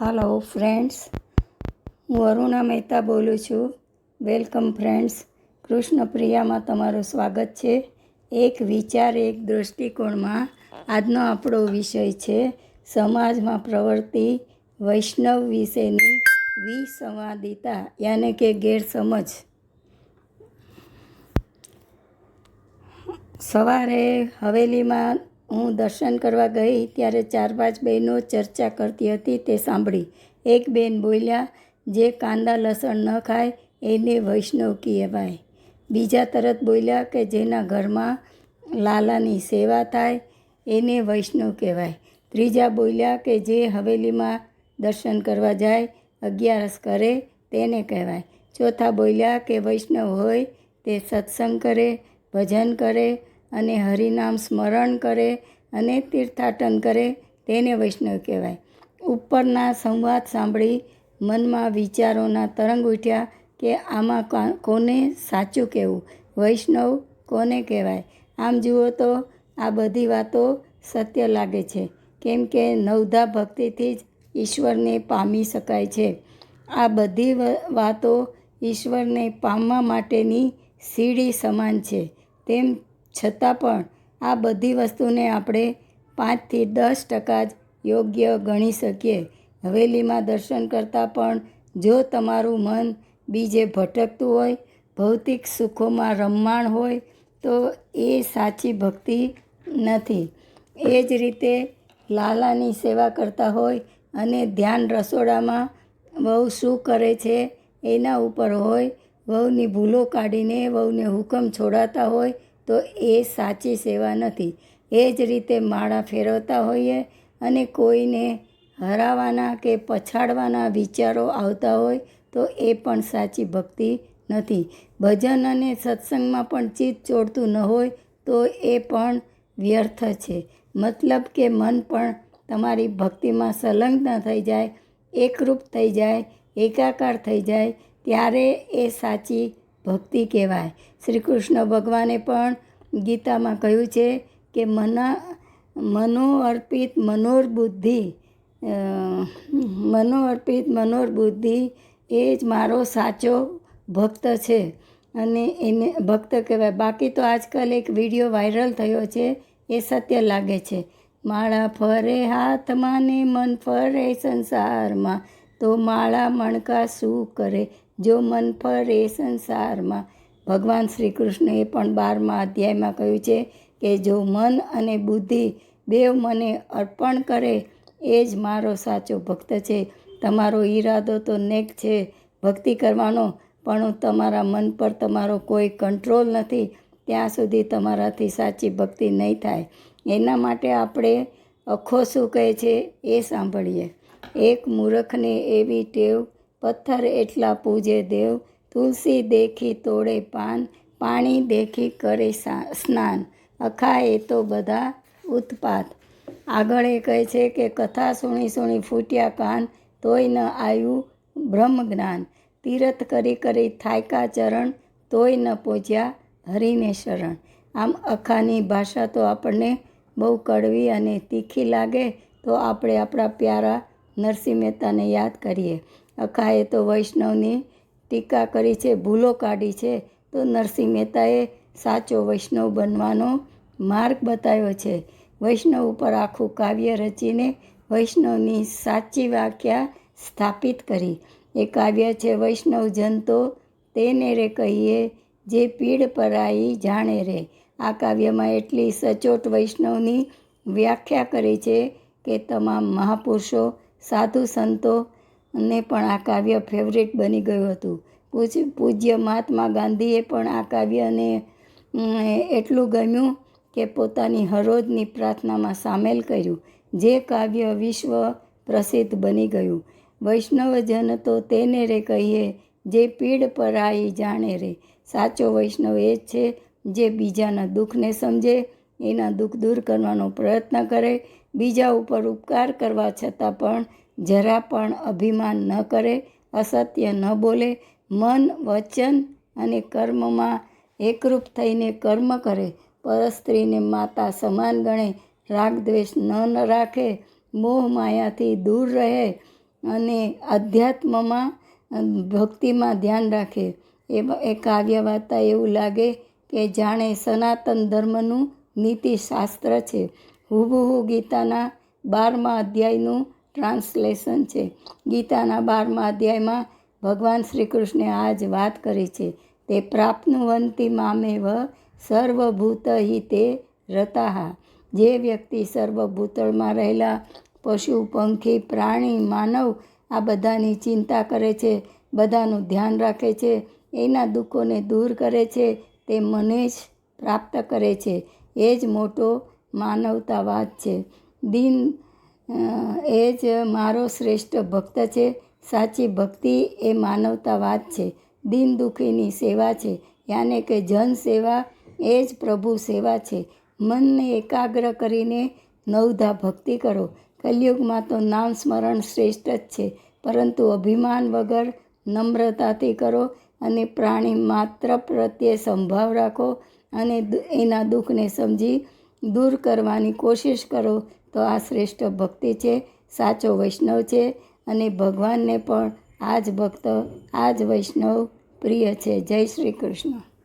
હાલો friends હું અરુણા મહેતા બોલું છું. વેલકમ ફ્રેન્ડ્સ કૃષ્ણપ્રિયામાં તમારું સ્વાગત છે. એક વિચાર, એક દૃષ્ટિકોણમાં આજનો આપણો વિષય છે સમાજમાં પ્રવર્તી વૈષ્ણવ વિશેની વિસંવાદિતા, યાને કે ગેરસમજ. સવારે હવેલીમાં હું દર્શન કરવા ગઈ ત્યારે ચાર પાંચ બહેનો ચર્ચા કરતી હતી તે સાંભળી. એક બેન બોલ્યા, જે કાંદા લસણ ન ખાય, એને વૈષ્ણવ કહેવાય. બીજા તરત બોલ્યા કે, જેના ઘરમાં લાલાની સેવા થાય, એને વૈષ્ણવ કહેવાય. ત્રીજા બોલ્યા કે, જે હવેલીમાં દર્શન કરવા જાય, અગિયારસ કરે, તેને કહેવાય. ચોથા બોલ્યા કે, વૈષ્ણવ હોય, તે સત્સંગ કરે, ભજન કરે અને હરિનામ સ્મરણ કરે અને તીર્થાટન કરે તેને વૈષ્ણવ કહેવાય. ઉપરના સંવાદ સાંભળી મનમાં વિચારોના તરંગ ઉઠ્યા કે આમાં કોને સાચું કહેવું? વૈષ્ણવ કોને કહેવાય? આમ જુઓ તો આ બધી વાતો સત્ય લાગે છે. કેમ કે નવધા ભક્તિથી જ ઈશ્વરને પામી શકાય છે. આ બધી વાતો ઈશ્વરને પામવા માટેની સીડી સમાન છે. તેમ છતાં પણ આ બધી વસ્તુને આપણે પાંચથી દસ ટકા જ યોગ્ય ગણી શકીએ. હવેલીમાં દર્શન કરતાં પણ જો તમારું મન બીજે ભટકતું હોય, ભૌતિક સુખોમાં રમમાણ હોય, તો એ સાચી ભક્તિ નથી. એ જ રીતે લાલાની સેવા કરતા હોય અને ધ્યાન રસોડામાં વહુ શું કરે છે એના ઉપર હોય, વહુની ભૂલો કાઢીને વહુને હુકમ છોડાતા હોય તો એ સાચી સેવા નથી. એ જ રીતે માળા ફેરવતા હોઈએ અને કોઈને હરાવવાના કે પછાડવાના વિચારો આવતા હોય તો એ પણ સાચી ભક્તિ નથી. ભજન અને સત્સંગમાં પણ ચિત્ત ચોડતું ન હોય તો એ પણ વ્યર્થ છે. મતલબ કે મન પણ તમારી ભક્તિમાં સંલગ્ન થઈ જાય, એકરૂપ થઈ જાય, એકાકાર થઈ જાય, ત્યારે એ સાચી ભક્તિ કહેવાય. શ્રી કૃષ્ણ ભગવાને પણ ગીતામાં કહ્યું છે કે મના મનો અર્પિત મનોરબુદ્ધિ મનો અર્પિત મનોરબુદ્ધિ એ જ મારો સાચો ભક્ત છે. અને એને ભક્ત કહેવાય. બાકી તો આજકાલ એક વીડિયો વાયરલ થયો છે, એ સત્ય લાગે છે. માળા ફરે હાથમાં ને મન ફરે સંસારમાં. તો માળા મણકા શું કરે? જો મન ફરે સંસારમાં. ભગવાન શ્રી કૃષ્ણએ પણ બારમા અધ્યાયમાં કહ્યું છે કે જો મન અને બુદ્ધિ બેવ મને અર્પણ કરે, એ જ મારો સાચો ભક્ત છે. તમારો ઈરાદો તો નેક છે ભક્તિ કરવાનો, પણ તમારા મન પર તમારો કોઈ કંટ્રોલ નથી. ત્યાં સુધી તમારાથી સાચી ભક્તિ નહીં થાય. એના માટે આપણે અખો શું કહે છે, એ સાંભળીએ. એક મૂર્ખને એવી ટેવ, પથ્થર એટલા પૂજે દેવ, તુલસી દેખી તોડે પાન, પાણી દેખી કરે સ્નાન અખા એ તો બધા ઉત્પાત. આગળ એ કહે છે કે કથા સુણી સુણી ફૂટ્યા કાન, તોય ન આવ્યું બ્રહ્મ જ્ઞાન તીરથ કરી કરી થાયકા ચરણ, તોય ન પહોંચ્યા હરિને શરણ. આમ અખાની ભાષા તો આપણને બહુ કડવી અને તીખી લાગે, તો આપણે આપણા પ્યારા નરસિંહ મહેતાને યાદ કરીએ. અખાએ તો વૈષ્ણવની ટીકા કરી છે, ભૂલો કાઢી છે. તો નરસિંહ મહેતાએ સાચો વૈષ્ણવ બનવાનો માર્ગ બતાવ્યો છે. વૈષ્ણવ ઉપર આખું કાવ્ય રચીને વૈષ્ણવની સાચી વ્યાખ્યા સ્થાપિત કરી. એ કાવ્ય છે, વૈષ્ણવ જનતો, તેને રે કહીએ, જે પીડ પરાઈ જાણે રે. આ કાવ્યમાં એટલી સચોટ વૈષ્ણવની વ્યાખ્યા કરી છે કે તમામ મહાપુરુષો સાધુ સંતોને પણ આ કાવ્ય ફેવરેટ બની ગયું હતું. પૂજ, પૂજ્ય મહાત્મા ગાંધીએ પણ આ કાવ્યને એટલું ગમ્યું કે પોતાની હરોજની પ્રાર્થનામાં સામેલ કર્યું, જે કાવ્ય વિશ્વ પ્રસિદ્ધ બની ગયું. વૈષ્ણવજન તો તેને રે કહીએ, જે પીડ પરાઈ જાણે રે. સાચો વૈષ્ણવ એ જ છે, જે બીજાના દુઃખને સમજે, એના દુઃખ દૂર કરવાનો પ્રયત્ન કરે બીજા ઉપર ઉપકાર કરવા છતાં પણ જરા પણ અભિમાન ન કરે, અસત્ય ન બોલે, મન, વચન અને કર્મમાં એકરૂપ થઈને કર્મ કરે, પરસ્ત્રીને માતા સમાન ગણે રાગ દ્વેષ ન ન રાખે, મોહ માયાથી દૂર રહે અને અધ્યાત્મમાં ભક્તિમાં ધ્યાન રાખે. એ એ કાવ્ય વાર્તા એવું લાગે કે જાણે સનાતન ધર્મનું નીતિશાસ્ત્ર છે. હુબહુ ગીતાના બારમા અધ્યાયનું ટ્રાન્સલેશન છે. ગીતાના બારમા અધ્યાયમાં ભગવાન શ્રી કૃષ્ણે આ જ વાત કરી છે. તે પ્રાપ્નુવંતી મામેવ સર્વભૂત હિતે રતાહા. જે વ્યક્તિ સર્વભૂતળમાં રહેલા પશુ, પંખી, પ્રાણી, માનવ, આ બધાની ચિંતા કરે છે, બધાનું ધ્યાન રાખે છે, એના દુઃખોને દૂર કરે છે, તે મને જ પ્રાપ્ત કરે છે. એ જ મોટો માનવતાવાદ છે. દિન એ જ મારો શ્રેષ્ઠ ભક્ત છે. સાચી ભક્તિ એ માનવતાવાદ છે. દિન દુઃખીની સેવા છે. યાને કે જન સેવા એ જ પ્રભુ સેવા છે. મનને એકાગ્ર કરીને નવધા ભક્તિ કરો. કલયુગમાં તો નામ સ્મરણ શ્રેષ્ઠ જ છે. પરંતુ અભિમાન વગર નમ્રતાથી કરો અને પ્રાણી માત્ર પ્રત્યે સંભાવ રાખો અને એના દુઃખને સમજી દૂર કરવાની કોશિશ કરો તો આ શ્રેષ્ઠ ભક્તિ છે, સાચો વૈષ્ણવ છે અને ભગવાનને પણ આ જ ભક્ત આ જ વૈષ્ણવ પ્રિય છે. જય શ્રી કૃષ્ણ.